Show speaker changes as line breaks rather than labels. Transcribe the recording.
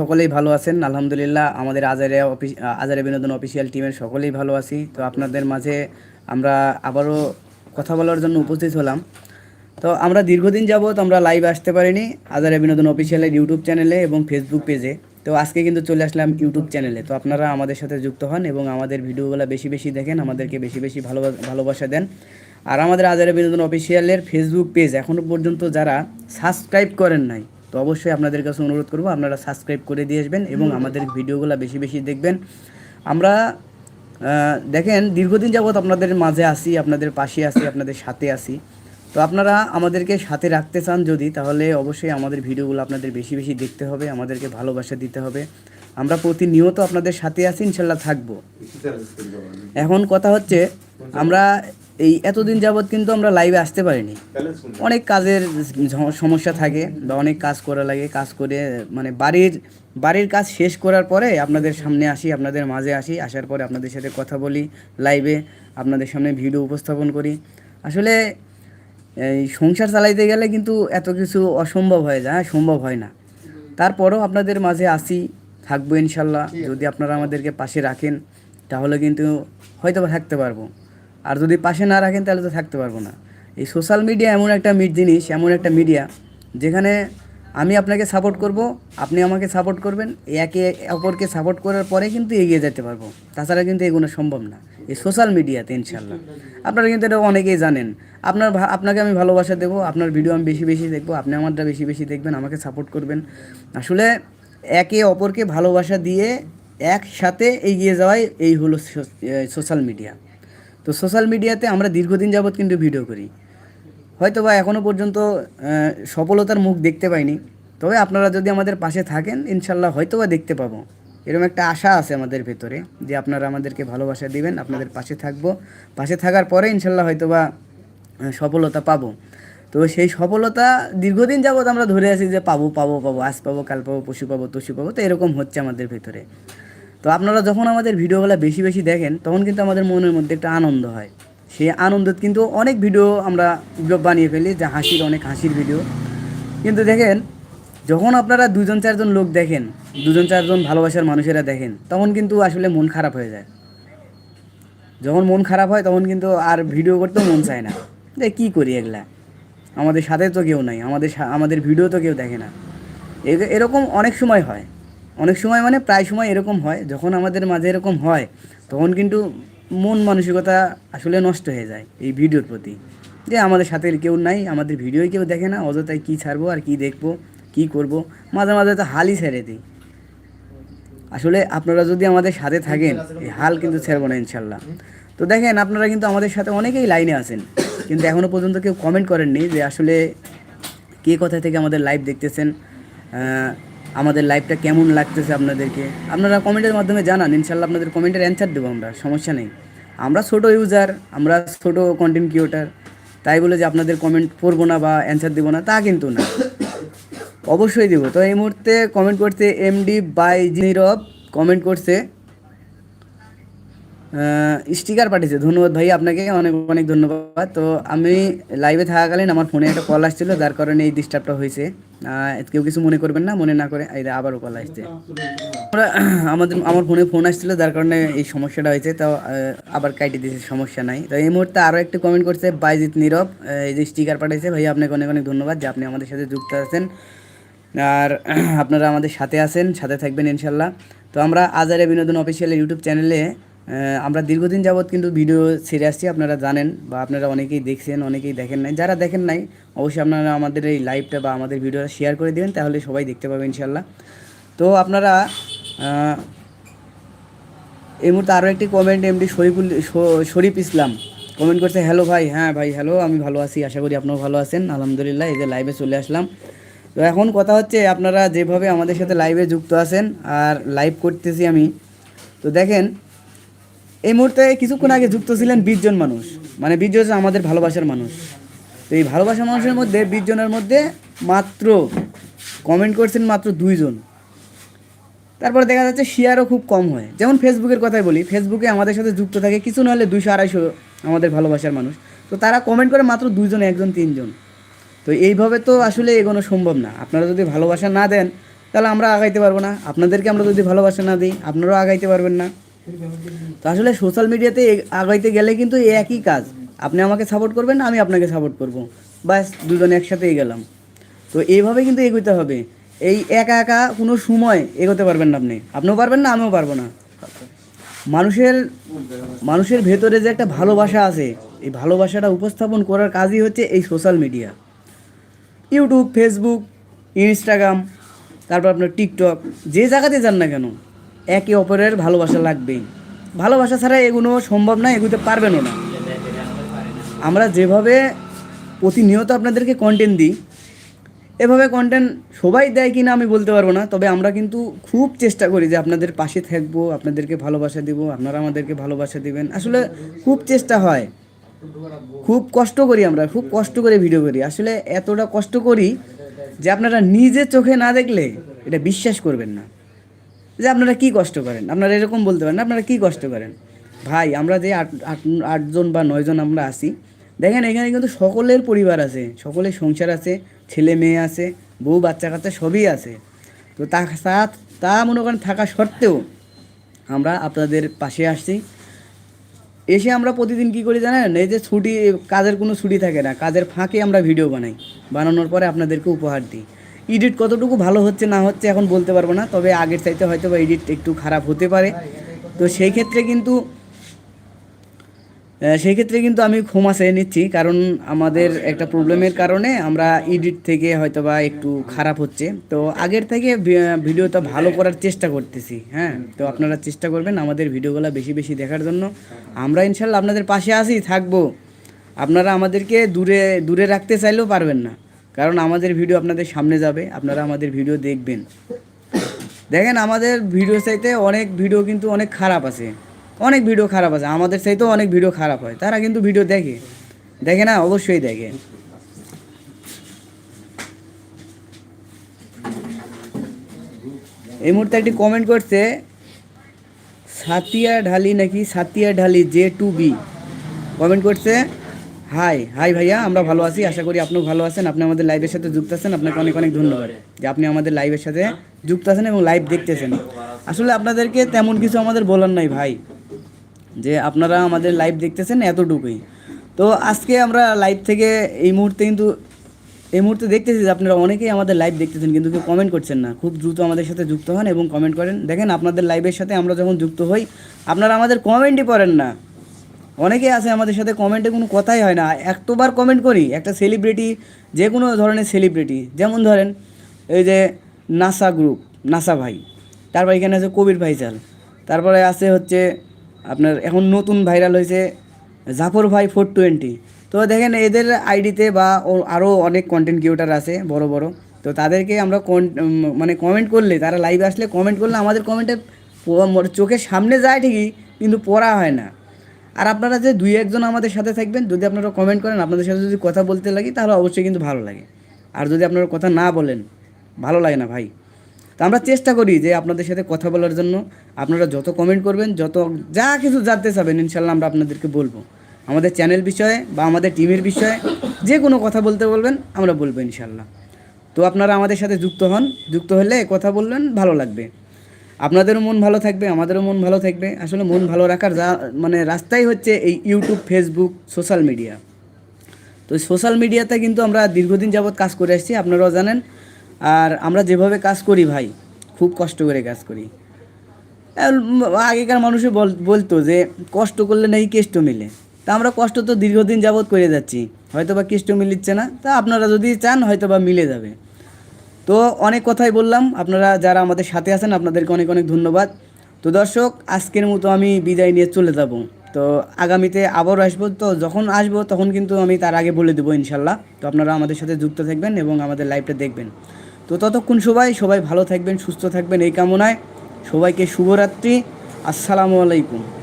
সকলেই ভালো আছেন। আলহামদুলিল্লাহ, আমাদের আজারে অফিস আজারে বিনোদন অফিসিয়াল টিমের সকলেই ভালো আছি। তো আপনাদের মাঝে আমরা আবারও কথা বলার জন্য উপস্থিত হলাম। তো আমরা দীর্ঘদিন যাবৎ আমরা লাইভ আসতে পারিনি আজারে বিনোদন অফিসিয়ালের ইউটিউব চ্যানেলে এবং ফেসবুক পেজে তো আজকে কিন্তু চলে আসলাম ইউটিউব চ্যানেলে। তো আপনারা আমাদের সাথে যুক্ত হন এবং আমাদের ভিডিওগুলো বেশি বেশি দেখেন, আমাদেরকে বেশি বেশি ভালো ভালোবাসা দেন। আর আমাদের আজারে বিনোদন অফিসিয়ালের ফেসবুক পেজ এখনও পর্যন্ত যারা সাবস্ক্রাইব করেন নাই তো অবশ্যই আপনাদের কাছে অনুরোধ করব আপনারা সাবস্ক্রাইব করে দিয়ে আসবেন এবং আমাদের ভিডিওগুলো বেশি বেশি দেখবেন। আমরা দেখেন দীর্ঘদিন যাবৎ আপনাদের মাঝে আসি আপনাদের পাশে আসি আপনাদের সাথে আসি তো আপনারা আমাদেরকে সাথে রাখতে চান যদি তাহলে অবশ্যই আমাদের ভিডিওগুলো আপনাদের বেশি বেশি দেখতে হবে আমাদেরকে ভালোবাসা দিতে হবে। আমরা প্রতিনিয়ত আপনাদের সাথে আছি ইনশাল্লাহ থাকব। এখন কথা হচ্ছে আমরা এই এতদিন যাবৎ কিন্তু আমরা লাইভে আসতে পারিনি। অনেক কাজের সমস্যা থাকে বা অনেক কাজ করা লাগে কাজ করে মানে বাড়ির বাড়ির কাজ শেষ করার পরে আপনাদের সামনে আসি আপনাদের মাঝে আসি আসার পরে আপনাদের সাথে কথা বলি লাইভে আপনাদের সামনে ভিডিও উপস্থাপন করি। আসলে এই সংসার চালাইতে গেলে কিন্তু এত কিছু অসম্ভব হয়ে যায় হ্যাঁ, সম্ভব হয় না। তারপরও আপনাদের মাঝে আসি থাকব ইনশাল্লাহ। যদি আপনারা আমাদেরকে পাশে রাখেন তাহলে কিন্তু হয়তো থাকতে পারব। আর যদি পাশে না রাখেন, তাহলে তো থাকতে পারব না। এই সোশ্যাল মিডিয়া এমন একটা মিট জিনিস, এমন একটা মিডিয়া যেখানে আমি আপনাকে সাপোর্ট করব, আপনি আমাকে সাপোর্ট করবেন। একে অপরকে সাপোর্ট করার পরে কিন্তু এগিয়ে যেতে পারব। তাছাড়া কিন্তু এগুলো সম্ভব না। এই সোশ্যাল মিডিয়াতে ইনশাল্লাহ আপনারা কিন্তু এটা অনেকেই জানেন। আপনার আপনাকে আমি ভালোবাসা দেবো, আপনার ভিডিও আমি বেশি বেশি দেখব, আপনি আমারটা বেশি বেশি দেখবেন, আমাকে সাপোর্ট করবেন। আসলে একে অপরকে ভালোবাসা দিয়ে একসাথে এগিয়ে যাওয়াই এই হলো সোশ্যাল মিডিয়া তো সোশ্যাল মিডিয়াতে আমরা দীর্ঘদিন যাবৎ কিন্তু ভিডিও করি। হয়তো বা এখনও পর্যন্ত সফলতার মুখ দেখতে পাইনি। তবে আপনারা যদি আমাদের পাশে থাকেন, ইনশাল্লাহ হয়তো বা দেখতে পাবো। এরকম একটা আশা আছে আমাদের ভেতরে যে আপনারা আমাদেরকে ভালোবাসা দিবেন, আপনাদের পাশে থাকব। পাশে থাকার পরে ইনশাল্লাহ হয়তো বা সফলতা পাবো। তো সেই সফলতা দীর্ঘদিন যাবৎ আমরা ধরে আছি যে পাবো পাবো পাবো, আজ পাবো, কাল পাবো পশু পাবো তসু পাবো, তো এরকম হচ্ছে আমাদের ভেতরে। তো আপনারা যখন আমাদের ভিডিওগুলো বেশি বেশি দেখেন, তখন কিন্তু আমাদের মনের মধ্যে একটা আনন্দ হয়। সেই আনন্দ কিন্তু অনেক ভিডিও আমরা বানিয়ে ফেলি, যা হাসির অনেক হাসির ভিডিও। কিন্তু দেখেন, যখন আপনারা দুজন চারজন লোক দেখেন, দুজন চারজন ভালোবাসার মানুষেরা দেখেন, তখন কিন্তু আসলে মন খারাপ হয়ে যায়। যখন মন খারাপ হয়, তখন কিন্তু আর ভিডিও করতেও মন চায় না। যে কী করি এগুলা? আমাদের সাথে তো কেউ নাই, আমাদের আমাদের ভিডিও তো কেউ দেখে না। এরকম অনেক সময় হয়। অনেক সময় মানে প্রায় সময় এরকম হয়, যখন আমাদের মাঝে এরকম হয়, তখন কিন্তু মন মানসিকতা আসলে নষ্ট হয়ে যায় এই ভিডিওর প্রতি। যে আমাদের সাথে কেউ নাই, আমাদের ভিডিওই কেউ দেখে না অযথায় কী ছাড়বো আর কী দেখব, কী করব, মাঝে মাঝে তো হালই ছেড়ে দিই। আসলে আপনারা যদি আমাদের সাথে থাকেন, এই হাল কিন্তু ছেড়বো না ইনশাল্লাহ। তো দেখেন, আপনারা কিন্তু আমাদের সাথে অনেকেই লাইনে আছেন, কিন্তু এখনও পর্যন্ত কেউ কমেন্ট করেননি যে আসলে কে কোথা থেকে আমাদের লাইভ দেখতেছেন আমাদের লাইফটা কেমন লাগতেছে আপনাদেরকে? আপনারা কমেন্টের মাধ্যমে জানান, ইনশাল্লাহ আপনাদের কমেন্টের অ্যান্সার দেবো আমরা, সমস্যা নেই। আমরা ছোটো ইউজার আমরা ছোটো কন্টেন্ট ক্রিয়েটার তাই বলে যে আপনাদের কমেন্ট পড়ব না বা অ্যান্সার দেবো না, তা কিন্তু না। অবশ্যই দেবো। তো এই মুহূর্তে কমেন্ট করছে এমডি বাই জিরব কমেন্ট করছে স্টিকার পাঠিয়েছে। ধন্যবাদ ভাই আপনাকে, অনেক অনেক ধন্যবাদ। তো আমি লাইভে থাকাকালীন আমার ফোনে একটা কল আসছিল, যার কারণে এই ডিস্টার্বটা হয়েছে। কেউ কিছু মনে করবেন না, মনে না করে এই আবারও কল আসছে। আমরা, আমাদের, আমার ফোনে ফোন আসছিল, যার কারণে এই সমস্যাটা হয়েছে। তো আবার কাটি দিয়েছে, সমস্যা নাই। তো এই মুহূর্তে আরও একটি কমেন্ট করছে বাইজিৎ নীরব। এই যে স্টিকার পাঠিয়েছে, ভাই আপনাকে অনেক অনেক ধন্যবাদ যে আপনি আমাদের সাথে যুক্ত আছেন। আর আপনারা আমাদের সাথে আছেন, সাথে থাকবেন ইনশাল্লাহ। তো আমরা আজারে বিনোদন অফিসিয়াল ইউটিউব চ্যানেলে আমরা দীর্ঘদিন যাবৎ কিন্তু ভিডিও ছেড়ে আসছি, আপনারা জানেন বা আপনারা অনেকেই দেখছেন, অনেকেই দেখেন নাই। যারা দেখেন নাই, অবশ্যই আপনারা আমাদের এই লাইভটা বা আমাদের ভিডিওটা শেয়ার করে দেবেন, তাহলে সবাই দেখতে পাবে ইনশাল্লাহ তো আপনারা এই মুহূর্তে আরও একটি comment MD Shariful Sharif Islam comment করছে হ্যালো ভাই হ্যাঁ ভাই হ্যালো আমি ভালো আছি, আশা করি আপনারা ভালো আছেন। আলহামদুলিল্লাহ, এই যে লাইভে চলে আসলাম। তো এখন কথা হচ্ছে, আপনারা যেভাবে আমাদের সাথে লাইভে যুক্ত আছেন, আর লাইভ করতেছি আমি। তো দেখেন এই মুহূর্তে কিছুক্ষণ আগে যুক্ত ছিলেন বিশ জন মানুষ। মানে বিশ জন আমাদের ভালোবাসার মানুষ। তো এই ভালোবাসার মানুষের মধ্যে বিশ জনের মধ্যে মাত্র কমেন্ট করছেন মাত্র দুইজন তারপরে দেখা যাচ্ছে শেয়ারও খুব কম হয়। যেমন ফেসবুকের কথাই বলি ফেসবুকে আমাদের সাথে যুক্ত থাকে কিছু নাহলে দুইশো, আড়াইশো আমাদের ভালোবাসার মানুষ। তো তারা কমেন্ট করে মাত্র দুইজন একজন তিনজন তো এইভাবে তো আসলে এগোনো সম্ভব না। আপনারা যদি ভালোবাসা না দেন, তাহলে আমরা আগাইতে পারব না। আপনাদেরকে আমরা যদি ভালোবাসা না দিই, আপনারাও আগাইতে পারবেন না। তো আসলে সোশ্যাল মিডিয়াতে আগাইতে গেলে কিন্তু একই কাজ। আপনি আমাকে সাপোর্ট করবেন, আমি আপনাকে সাপোর্ট করব। ব্যাস, দুজনে একসাথেই গেলাম। তো এইভাবে কিন্তু এগোতে হবে। এই একা একা কোনো সময় এগোতে পারবেন না আপনি। আপনিও পারবেন না, আমিও পারব না। মানুষের মানুষের ভেতরে যে একটা ভালোবাসা আছে, এই ভালোবাসাটা উপস্থাপন করার কাজই হচ্ছে এই social media. YouTube, Facebook, Instagram, তারপর আপনার টিকটক, যে জায়গাতে যান না কেন একে অপরের ভালোবাসা লাগবেই। ভালোবাসা ছাড়া এগুলো সম্ভব না, এগুতে পারবেনও না। আমরা যেভাবে প্রতিনিয়ত আপনাদেরকে কন্টেন্ট দিই, এভাবে কন্টেন্ট সবাই দেয় কিনা আমি বলতে পারব না, তবে আমরা কিন্তু খুব চেষ্টা করি যে আপনাদের পাশে থাকব, আপনাদেরকে ভালোবাসা দিব, আপনারা আমাদেরকে ভালোবাসা দিবেন। আসলে খুব চেষ্টা হয়। খুব কষ্ট করি আমরা, খুব কষ্ট করে ভিডিও করি। আসলে এতটা কষ্ট করি যে আপনারা নিজে চোখে না দেখলে এটা বিশ্বাস করবেন না। যে আপনারা কি কষ্ট করেন? আপনারা এরকম বলতে পারেন আপনারা কি কষ্ট করেন? ভাই, আমরা যে আট, আট- আটজন বা নয়জন আমরা আছি, দেখেন এখানে কিন্তু সকলের পরিবার আছে, সকলের সংসার আছে, ছেলে মেয়ে আছে, বউ, বাচ্চা কাচ্চা সবই আছে। তা তা- তা মনে করেন থাকা সত্ত্বেও আমরা আপনাদের পাশে আসছি। এসে আমরা প্রতিদিন কি করি জানেন? এই যে ছুটি, কাজের কোনো ছুটি থাকে না, কাজের ফাঁকে আমরা ভিডিও বানাই। বানানোর পরে আপনাদেরকে উপহার দিই। এডিট কতটুকু ভালো হচ্ছে, না হচ্ছে এখন বলতে পারব না, তবে আগের চাইতে হয়তো বা এডিট একটু খারাপ হতে পারে। তো সেই ক্ষেত্রে কিন্তু সেই ক্ষেত্রে কিন্তু আমি ক্ষমা চেয়ে নিচ্ছি, কারণ আমাদের একটা প্রবলেমের কারণে আমরা এডিট থেকে হয়তো বা একটু খারাপ হচ্ছে। তো আগের থেকে ভিডিওটা ভালো করার চেষ্টা করতেছি হ্যাঁ? তো আপনারা চেষ্টা করবেন আমাদের ভিডিওগুলো বেশি বেশি দেখার জন্য। আমরা ইনশাল্লাহ আপনাদের পাশে আসি থাকব। আপনারা আমাদেরকে দূরে দূরে রাখতে চাইলেও পারবেন না। কারণ আমাদের ভিডিও আপনাদের সামনে যাবে, আপনারা আমাদের ভিডিও দেখবেন। দেখেন, আমাদের ভিডিও চাইতে অনেক ভিডিও কিন্তু অনেক খারাপ আছে। অনেক ভিডিও খারাপ আছে, আমাদের চাইতেও অনেক ভিডিও খারাপ হয়। তারা কিন্তু ভিডিও দেখে। দেখে না? অবশ্যই দেখে। এই মুহূর্তে একটি কমেন্ট করছে, সাতিয়া ঢালি নাকি Satia Dhali J two B? Comment করছে হাই হাই ভাইয়া, আমরা ভালো আছি, আশা করি আপনিও ভালো আছেন, আপনি আমাদের লাইভের সাথে যুক্ত আছেন, আপনাকে অনেক অনেক ধন্যবাদ। যে আপনি আমাদের লাইভের সাথে যুক্ত আছেন এবং লাইভ দেখতেছেন। আসলে আপনাদেরকে তেমন কিছু আমাদের বলার নাই ভাই, যে আপনারা আমাদের লাইভ দেখতেছেন এতটুকুই। তো আজকে আমরা লাইভ থেকে এই মুহূর্তে কিন্তু, এই মুহূর্তে দেখতেছি যে আপনারা অনেকেই আমাদের লাইভ দেখতেছেন, কিন্তু কেউ কমেন্ট করছেন না। খুব দ্রুত আমাদের সাথে যুক্ত হন এবং কমেন্ট করেন। দেখেন, আপনাদের লাইভের সাথে আমরা যখন যুক্ত হই, আপনারা আমাদের কমেন্টই পড়েন না। অনেকে আছে আমাদের সাথে কমেন্টে কোনো কথাই হয় না। একটোবার কমেন্ট করি, একটা সেলিব্রিটি যে কোনো ধরনের সেলিব্রিটি যেমন ধরেন এই যে নাসা গ্রুপ নাসা ভাই, তারপর এখানে আছে কবির ভাইচাল তারপরে আছে হচ্ছে আপনার এখন নতুন ভাইরাল হয়েছে জাফর ভাই ফোর টোয়েন্টি তো দেখেন এদের আইডিতে বা আরও অনেক কন্টেন্ট ক্রিয়েটার আছে, বড় বড়। তো তাদেরকে আমরা মানে কমেন্ট করলে, তারা লাইভে আসলে কমেন্ট করলে আমাদের কমেন্টে চোখের সামনে যায় ঠিকই, কিন্তু পড়া হয় না। আর আপনারা যে দুই একজন আমাদের সাথে থাকবেন, যদি আপনারা কমেন্ট করেন, আপনাদের সাথে যদি কথা বলতে লাগি, তাহলে অবশ্যই কিন্তু ভালো লাগে। আর যদি আপনারা কথা না বলেন, ভালো লাগে না ভাই। তো আমরা চেষ্টা করি যে আপনাদের সাথে কথা বলার জন্য। আপনারা যত কমেন্ট করবেন, যত যা কিছু জানতে চাবেন, ইনশাল্লাহ আমরা আপনাদেরকে বলব। আমাদের চ্যানেল বিষয়ে বা আমাদের টিমের বিষয়ে যে কোনো কথা বলতে বলবেন, আমরা বলব ইনশাল্লাহ। তো আপনারা আমাদের সাথে যুক্ত হন। যুক্ত হলে কথা বলবেন ভালো লাগবে। আপনাদেরও মন ভালো থাকবে, আমাদেরও মন ভালো থাকবে। আসলে মন ভালো রাখার যা মানে রাস্তাই হচ্ছে এই ইউটিউব ফেসবুক সোশ্যাল মিডিয়া তো সোশ্যাল মিডিয়াতে কিন্তু আমরা দীর্ঘদিন যাবৎ কাজ করে আসছি, আপনারাও জানেন। আর আমরা যেভাবে কাজ করি ভাই, খুব কষ্ট করে কাজ করি। আগেকার মানুষে বল- বলতো যে কষ্ট করলে নাকি কেষ্ট মিলে। তা আমরা কষ্ট তো দীর্ঘদিন যাবৎ করে যাচ্ছি হয়তো বা কেষ্ট মিলিচ্ছে না। তা আপনারা যদি চান হয়তো বা মিলে যাবে। তো অনেক কথাই বললাম। আপনারা যারা আমাদের সাথে আছেন, আপনাদেরকে অনেক অনেক ধন্যবাদ। তো দর্শক, আজকের মতো আমি বিদায় নিয়ে চলে যাব। তো আগামীতে আবারও আসব। তো যখন আসব, তখন কিন্তু আমি তার আগে বলে দেবো ইনশাল্লাহ। তো আপনারা আমাদের সাথে যুক্ত থাকবেন এবং আমাদের লাইভটা দেখবেন। তো ততক্ষণ সবাই সবাই ভালো থাকবেন, সুস্থ থাকবেন। এই কামনায় সবাইকে শুভরাত্রি। আসসালামু আলাইকুম।